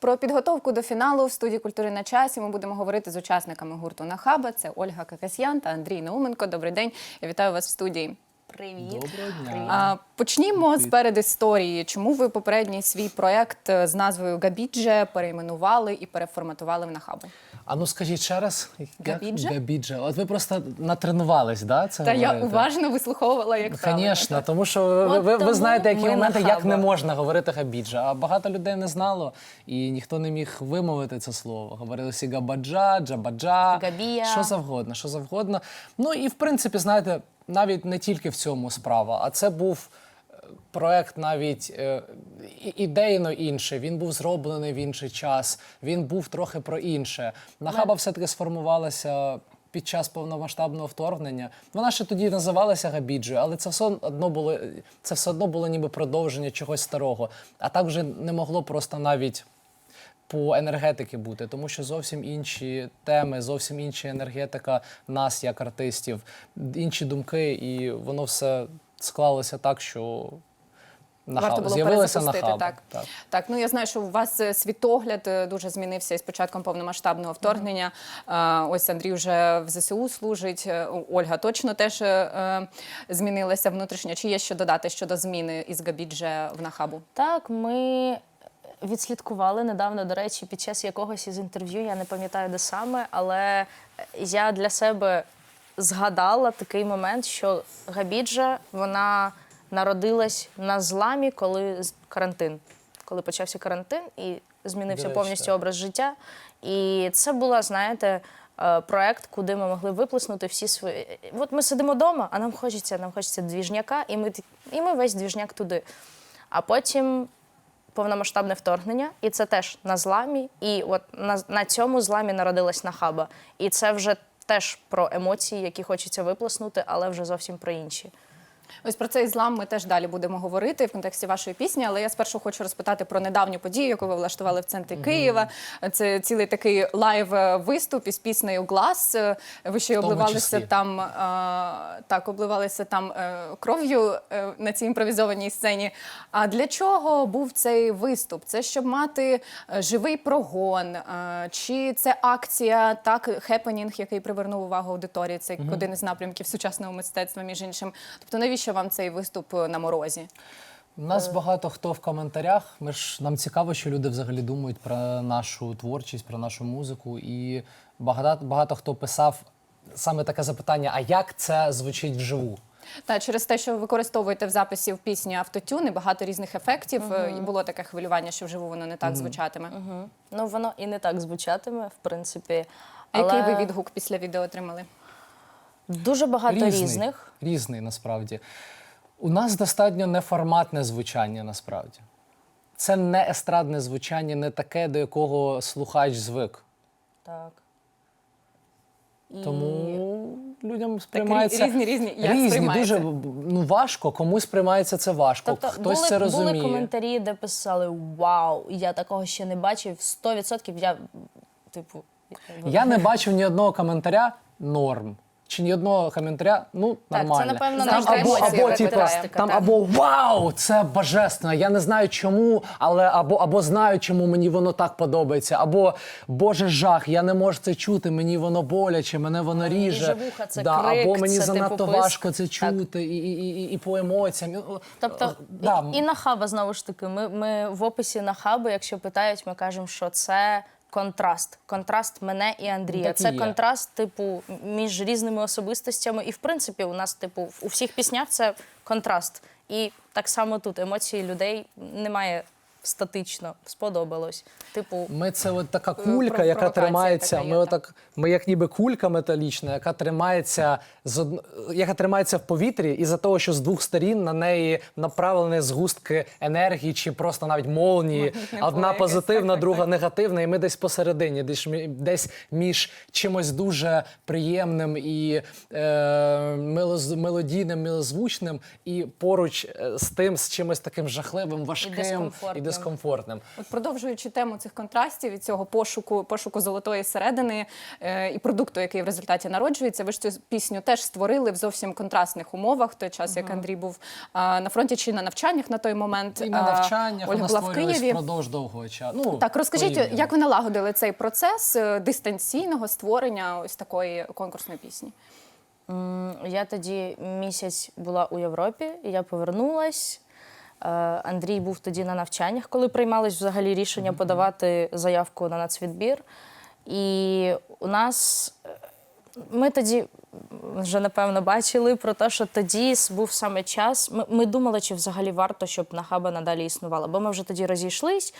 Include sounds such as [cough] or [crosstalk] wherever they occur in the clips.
Про підготовку до фіналу в студії культури на часі ми будемо говорити з учасниками гурту Нахаба. Це Ольга Какасьян та Андрій Науменко. Добрий день. Я вітаю вас в студії. Привіт. Доброго дня. А, почнімо з передісторії. Чому ви попередній свій проект е, з назвою Габідже перейменували і переформатували в Нахабу? А ну скажіть ще раз. Габіджа? Габіджа. От ви просто натренувались, да? Це Та я уважно вислуховувала, як правильно. Звісно, тому що ви, От ви, ви знаєте, які ми моменти, як нахаба. не можна говорити габіджа. А багато людей не знало, і ніхто не міг вимовити це слово. Говорили всі габаджа, джабаджа, Габія. що завгодно, що завгодно. Ну і в принципі, знаєте, навіть не тільки в цьому справа, а це був. е, Проект навіть е, ідейно інший, він був зроблений в інший час, він був трохи про інше. Нахаба все-таки сформувалася під час повномасштабного вторгнення. Вона ще тоді називалася Габіджею, але це все одно було це все одно було ніби продовження чогось старого. А так вже не могло просто навіть по енергетики бути, тому що зовсім інші теми, зовсім інша енергетика нас, як артистів, інші думки, і воно все склалося так, що Варто нахаба. було з'явилося перезапустити, нахаба. так. Так. Так, ну я знаю, що у вас е, світогляд е, дуже змінився із початком повномасштабного вторгнення. Е, Ось Андрій вже в ЗСУ служить. Ольга точно теж змінилася внутрішньо. Чи є що додати щодо зміни із Габідже в Нахабу? Так, ми відслідкували недавно, до речі, під час якогось із інтерв'ю, я не пам'ятаю де саме, але я для себе згадала такий момент, що Габіджа вона народилась на зламі, коли карантин. Коли почався карантин і змінився повністю образ життя. І це була, знаєте, е, проект, куди ми могли виплеснути всі свої. От ми сидимо вдома, а нам хочеться, нам хочеться двіжняка, і ми, і ми весь двіжняк туди. А потім повномасштабне вторгнення, і це теж на зламі. І от на, на цьому зламі народилась нахаба. І це вже теж про емоції, які хочеться виплеснути, але вже зовсім про інші. Ось про цей злам ми теж далі будемо говорити в контексті вашої пісні. Але я спершу хочу розпитати про недавню подію, яку ви влаштували в центрі Києва. Це цілий такий лайв е, із піснею Глас. Е, Ви ще й обливалися там е, так, обливалися там кров'ю на цій імпровізованій сцені. А для чого був цей виступ? Це щоб мати живий прогон, чи це акція, так хепенінг, який привернув увагу аудиторії? Це один із напрямків сучасного мистецтва, між іншим. Тобто, навіщо вам цей виступ е, на морозі? У нас багато хто в коментарях. Ми ж нам цікаво, що люди взагалі думають про нашу творчість, про нашу музику. І багато, багато хто писав саме таке запитання: а як це звучить вживу? Та через те, що ви використовуєте в записі в пісні автотюни, багато різних ефектів, е, і було таке хвилювання, що вживу воно не так звучатиме. Ну, воно і не так звучатиме, в принципі. А Який ви відгук після відео отримали? Дуже багато різних. Різний насправді. У нас достатньо неформатне звучання насправді. Це не естрадне звучання, не таке, до якого слухач звик. Так. І... Тому людям сприймається різні- різні. Як різні сприймається? дуже ну важко. Комусь сприймається це важко. Тобто Хтось були, це розуміє. були коментарі, де писали Вау, я такого ще не бачив. 100% я, типу, Я не бачив ні одного коментаря норм. Чи ні одного коментаря, ну це, нормально. напевно, там наша або, емоція або, типу, там так. або вау, це божественно. Я не знаю чому, але або, або знаю, чому мені воно так подобається. Або Боже жах, я не можу це чути, мені воно боляче, мене воно ріже. ріже вуха, це да, крик, або мені це, занадто типу, писк. важко це чути, і, і, і, і по емоціям. І, о, Тобто, о, да, і, і на хаба знову ж таки. Ми, ми в описі на хаби, якщо питають, ми кажемо, що це контраст. Контраст мене і Андрія. Так і це є. контраст, типу, між різними особистостями. І в принципі, у нас, типу, у всіх піснях це контраст. І так само тут емоції людей немає статично. Сподобалось. Типу, Ми це от така Про- кулька, яка тримається. така є, Ми так. отак, ми як ніби кулька металічна, яка тримається з од... яка тримається в повітрі, і за того, що з двох сторін на неї направлені згустки енергії, чи просто навіть молнії. Магнітне Одна поле позитивна, так, друга так. негативна, і ми десь посередині, десь, десь між чимось дуже приємним і е, мелодійним, милозвучним, і поруч е, з тим, з чимось таким жахливим, важким дискомфортним. Дискомфортним. От продовжуючи тему цих контрастів і цього пошуку, пошуку золотої середини е, і продукту, який в результаті народжується, ви ж цю пісню теж створили в зовсім контрастних умовах в той час, як Андрій був а, на фронті чи на навчаннях на той момент. І на навчаннях Ольга вона була в Києві. впродовж довгого часу. Ну, Так, розкажіть, порівняно. як ви налагодили цей процес е, дистанційного створення ось такої конкурсної пісні? Я тоді місяць була у Європі, і я повернулась. Е, Андрій був тоді на навчаннях, коли приймалось взагалі рішення подавати заявку на нацвідбір. І у нас ми тоді вже напевно бачили про те, що тоді був саме час. Ми, ми думали, чи взагалі варто, щоб нахаба надалі існувала. Бо ми вже тоді розійшлись.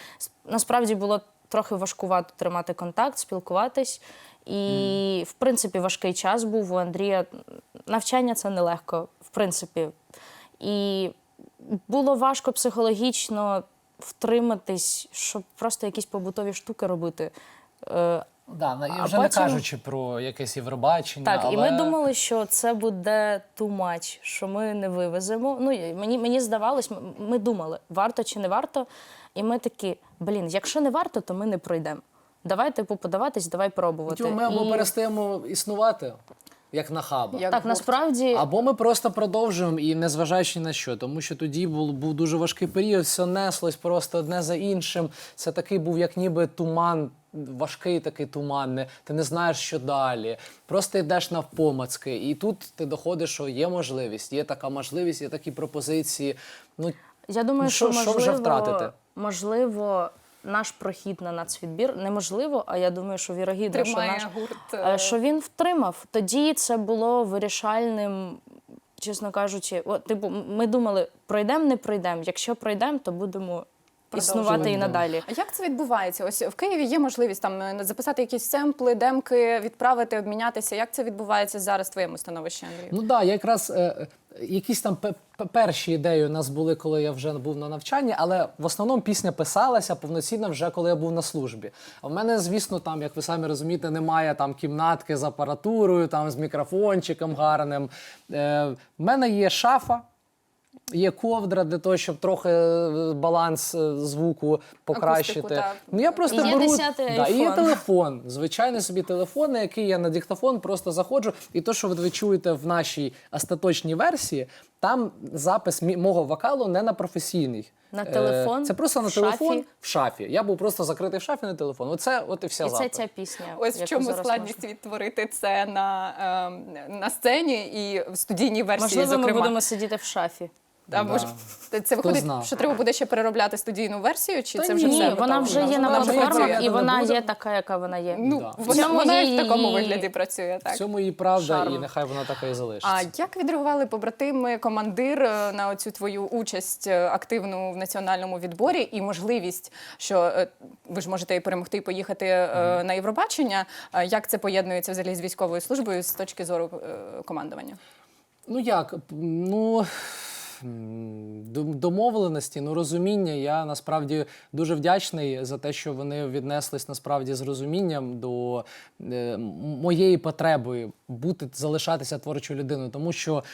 Насправді було трохи важкувато тримати контакт, спілкуватись. І, в принципі, важкий час був у Андрія. Навчання це нелегко, в принципі. І було важко психологічно втриматись, щоб просто якісь побутові штуки робити. Е, Да, на- А вже потім- не кажучи про якесь Євробачення. Так, але... і ми думали, що це буде too much, що ми не вивеземо. Ну, і мені, мені здавалось, ми думали, варто чи не варто. І ми такі, блін, якщо не варто, то ми не пройдемо. Давай, типу, подаватись, давай пробувати. Тю, Ми або І- перестаємо існувати, як нахаба. Як Так, гурт. насправді, Або ми просто продовжуємо і незважаючи на що, тому що тоді був, був дуже важкий період, все неслось просто одне за іншим. Це такий був, як ніби туман, важкий такий туман. Не, ти не знаєш, що далі. Просто йдеш навпомацки. І тут ти доходиш, що є можливість, є така можливість, є такі пропозиції. Ну, я думаю, ну, що, що- що можливо, вже втратити? можливо, наш прохід на нацвідбір неможливо, а я думаю, що вірогідно, що наш гурт. Е, е, Що він втримав. Тоді це було вирішальним, чесно кажучи. От, типу, ми думали, пройдемо, не пройдемо. Якщо пройдемо, то будемо існувати і надалі. А як це відбувається? Ось в Києві є можливість там е, записати якісь семпли, демки, відправити, обмінятися. Як це відбувається зараз в твоєму становищі, Андрій? Ну так, да, я якраз е, якісь там пе- пе- перші ідеї у нас були, коли я вже був на навчанні, але в основному пісня писалася повноцінно вже коли я був на службі. А в мене, звісно, там, як ви самі розумієте, немає там кімнатки з апаратурою, там з мікрофончиком гарним. Е, в мене є шафа. Є ковдра для того, щоб трохи е, баланс е, звуку покращити. так. Ну я просто є беру да, і є телефон. Звичайний собі телефон, на який я на диктофон просто заходжу. І то, що ви чуєте в нашій остаточній версії, там запис мого вокалу не на професійний. На Е, телефон, Це просто на в телефон шафі. в шафі. Я був просто закритий в шафі на телефон. Оце от і вся І це ця пісня. Ось в чому складність відтворити це на, ем, на сцені і в студійній версії. Можливо, зокрема. ми будемо сидіти в шафі. Да. може, [laughs] це- виходить, знає. що треба буде ще переробляти студійну версію, чи Та це вже ні, все? Ні, вона вже є на платформах, і вона буде. є така, яка вона є. Ну, Да. вона, цьому вона і в такому вигляді працює, так. В цьому її правда, Шарм. і нехай вона така і залишиться. А як відреагували побратими, командир е, на цю твою участь е, активну в національному відборі і можливість, що е, ви ж можете і перемогти і поїхати е, на Євробачення? Як це поєднується взагалі з військовою службою з точки зору командування? Ну як? Ну. Домовленості, ну розуміння. Я насправді дуже вдячний за те, що вони віднеслись насправді з розумінням до е, моєї потреби бути залишатися творчою людиною, тому що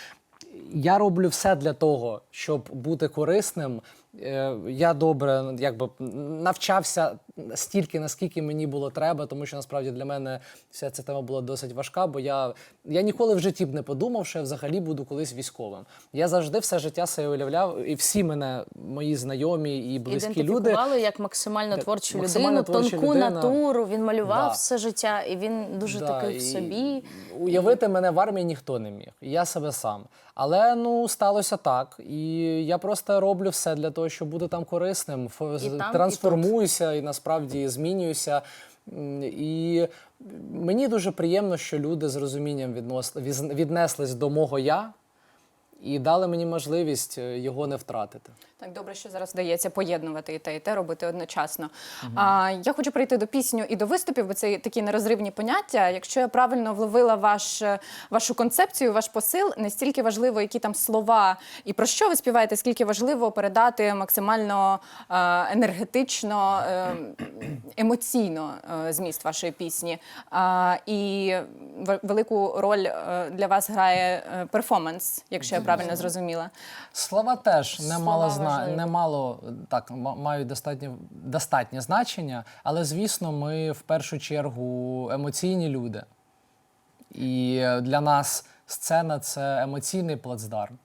я роблю все для того, щоб бути корисним. Е, Я добре якби навчався стільки, наскільки мені було треба, тому що насправді для мене вся ця тема була досить важка, бо я, я ніколи в житті б не подумав, що я взагалі буду колись військовим. Я завжди все життя себе уявляв, і всі мене, мої знайомі і близькі люди. Ідентифікували як максимально творчу максимально людину, творча тонку людина. натуру. Він малював Да. все життя, і він дуже Да, такий і в собі. Уявити мене в армії ніхто не міг. Я себе сам. Але ну сталося так. І я просто роблю все для того, щоб буде там корисним. І там, і і, насправді змінююся. І мені дуже приємно, що люди з розумінням віднос... віднеслись до мого я і дали мені можливість е, його не втратити. Так добре, що зараз вдається поєднувати і те, і те робити одночасно. А, я хочу прийти до пісню і до виступів, бо це такі нерозривні поняття. Якщо я правильно вловила ваш, е, вашу концепцію, ваш посил, не стільки важливо, які там слова і про що ви співаєте, скільки важливо передати максимально е, енергетично, емоційно зміст вашої пісні. І велику роль для вас грає перформанс, якщо я правильно правильно зрозуміла. Слова теж немало зна... немало так мають достатньо достатнє значення, але звісно, ми в першу чергу емоційні люди. І для нас сцена це емоційний плацдарм,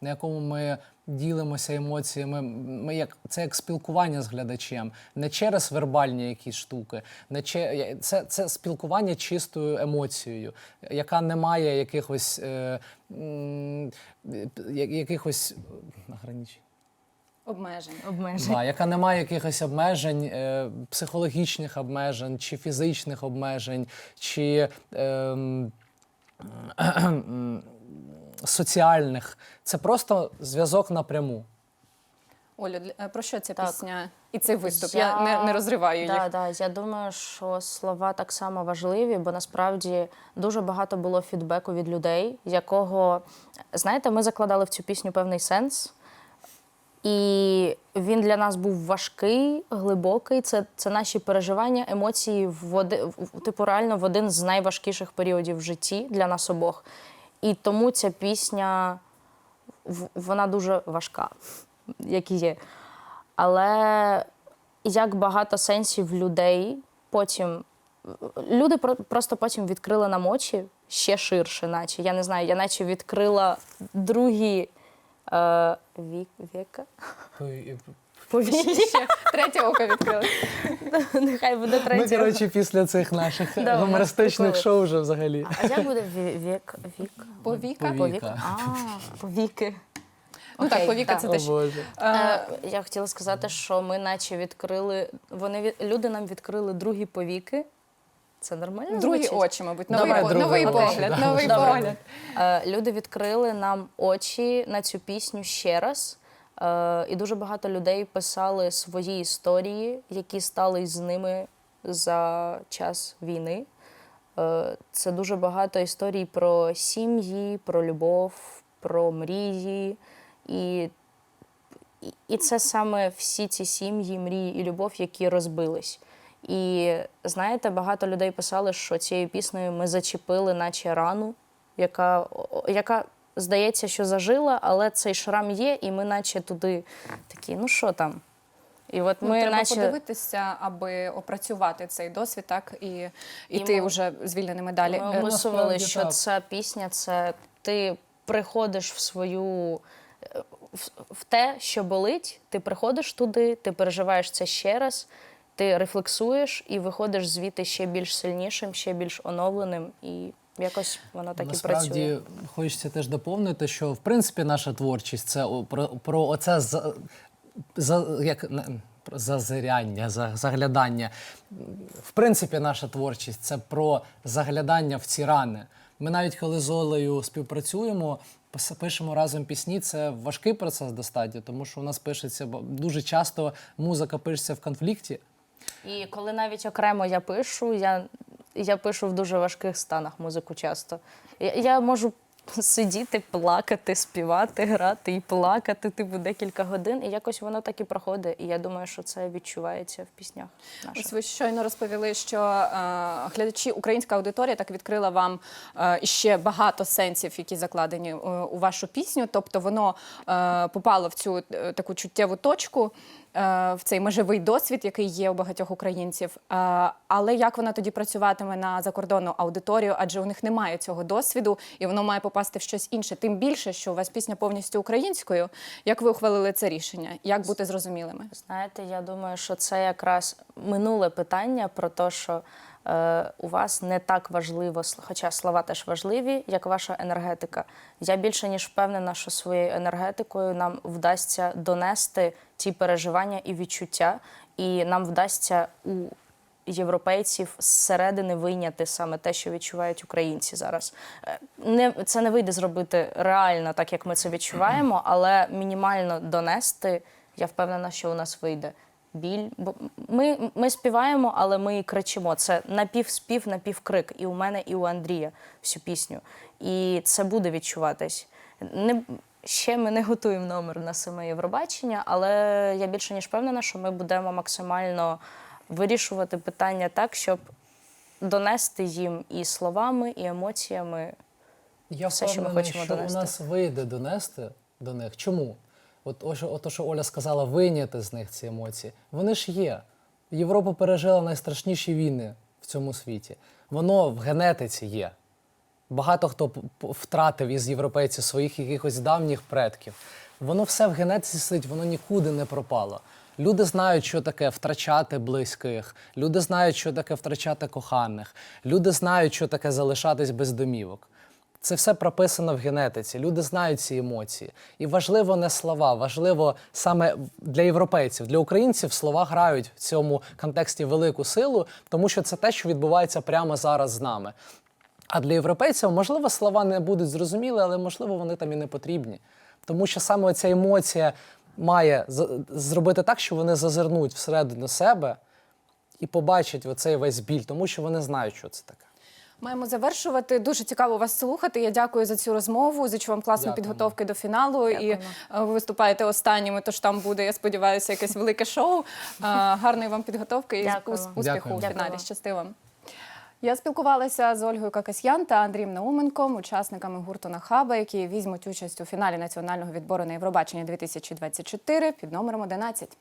на якому ми ділимося емоціями. Ми як це як спілкування з глядачем, не через вербальні якісь штуки, не че... це, це спілкування чистою емоцією, яка не має якихось е, м, якихось награничень. Обмежень. Обмежень. Да, яка не має якихось обмежень, е, психологічних обмежень, чи фізичних обмежень, чи ем, [clears throat] соціальних. Це просто зв'язок напряму. Олю, для- е, про що ця Так. пісня і цей виступ? Я, не, не розриваю да, їх. Да, я думаю, що слова так само важливі, бо насправді дуже багато було фідбеку від людей, якого, знаєте, ми закладали в цю пісню певний сенс. І він для нас був важкий, глибокий. Це, це наші переживання, емоції в, оди, в- типу, реально в один з найважкіших періодів в житті для нас обох. І тому ця пісня вона дуже важка, як і є. Але як багато сенсів людей потім. Люди просто потім відкрили нам очі ще ширше, наче. Я не знаю, я наче відкрила другі е, вік, віка. Повіки. Третє око відкрили. Нехай буде Ми, третє. коротше, після цих наших Да, у нас гумористичних шоу вже взагалі. А як буде ві- вік? Вік? Повіка? Пові- Повік? Віка. А, повіки. Ну так, Окей, повіка да. це О, те. Боже. Е, я хотіла сказати, що ми наче відкрили. Вони від- люди нам відкрили другі повіки. Це нормально? Другі звучить? очі, мабуть, Давай новий, по- другі новий очі, погляд, да. новий Добре. погляд. Е, Люди відкрили нам очі на цю пісню ще раз. Е, І дуже багато людей писали свої історії, які стали з ними за час війни. Е, Це дуже багато історій про сім'ї, про любов, про мрії. І, і- це саме всі ці сім'ї, мрії і любов, які розбились. І знаєте, багато людей писали, що цією піснею ми зачепили, наче рану, яка, яка здається, що зажила, але цей шрам є, і ми наче туди такі, ну що там? І от Ну, ми треба наче подивитися, аби опрацювати цей досвід, так і йти ми- вже звільненими далі. Ми насправді що так. ця пісня це ти приходиш в свою. е, В, в те, що болить, ти приходиш туди, ти переживаєш це ще раз, ти рефлексуєш і виходиш звідти ще більш сильнішим, ще більш оновленим, і якось воно так і Насправді хочеться теж доповнити, що в принципі наша творчість це про, про оце за, за, як, зазиряння, за, заглядання. В принципі, наша творчість це про заглядання в ці рани. Ми навіть коли з Олею співпрацюємо, пишемо разом пісні, це важкий процес достатньо, тому що у нас пишеться дуже часто музика пишеться в конфлікті. І коли навіть окремо я пишу, я, я пишу в дуже важких станах музику часто. Я, я можу сидіти, плакати, співати, грати і плакати, типу, декілька годин, і якось воно так і проходить. І я думаю, що це відчувається в піснях наших. Ось ви щойно розповіли, що е, глядачі, українська аудиторія так відкрила вам е, іще багато сенсів, які закладені е, у вашу пісню. Тобто воно е, попало в цю е, таку чуттєву точку, в цей межевий досвід, який є у багатьох українців. Е, але як вона тоді працюватиме на закордонну аудиторію? Адже у них немає цього досвіду, і воно має попасти в щось інше. Тим більше, що у вас пісня повністю українською. Як ви ухвалили це рішення? Як бути зрозумілими? Знаєте, я думаю, що це якраз минуле питання про те, що е, у вас не так важливо, хоча слова теж важливі, як ваша енергетика. Я більше ніж впевнена, що своєю енергетикою нам вдасться донести ті переживання і відчуття, і нам вдасться у європейців зсередини вийняти саме те, що відчувають українці зараз. Е, Не, це не вийде зробити реально так, як ми це відчуваємо, але мінімально донести, я впевнена, що у нас вийде. Біль, бо ми, ми співаємо, але ми і кричимо. Це напівспів, напівкрик. І у мене, і у Андрія всю пісню. І це буде відчуватись. Не, ще ми не готуємо номер на саме Євробачення, але я більше ніж впевнена, що ми будемо максимально вирішувати питання так, щоб донести їм і словами, і емоціями Я все, що ми хочемо що донести. у нас вийде донести до них. Чому? От ото, що Оля сказала, вийняти з них ці емоції. Вони ж є. Європа пережила найстрашніші війни в цьому світі. Воно в генетиці є. Багато хто втратив із європейців своїх якихось давніх предків. Воно все в генетиці сидить, воно нікуди не пропало. Люди знають, що таке втрачати близьких, люди знають, що таке втрачати коханих, люди знають, що таке залишатись без домівок. Це все прописано в генетиці. Люди знають ці емоції. І важливо не слова, важливо саме для європейців, для українців слова грають в цьому контексті велику силу, тому що це те, що відбувається прямо зараз з нами. А для європейців, можливо, слова не будуть зрозуміли, але можливо вони там і не потрібні. Тому що саме ця емоція має зробити так, що вони зазирнуть всередину себе і побачать оцей весь біль, тому що вони знають, що це таке. Маємо завершувати. Дуже цікаво вас слухати. Я дякую за цю розмову. Зичу вам класної Дякуємо. підготовки до фіналу. І е, ви виступаєте останніми, тож там буде, я сподіваюся, якесь велике шоу. Е, Гарної вам підготовки і Дякую. ус- успіху Дякуємо. у фіналі. Щасти вам. Я спілкувалася з Ольгою Какасьян та Андрієм Науменком, учасниками гурту Нахаба, які візьмуть участь у фіналі національного відбору на Євробачення 2024 під номером 11.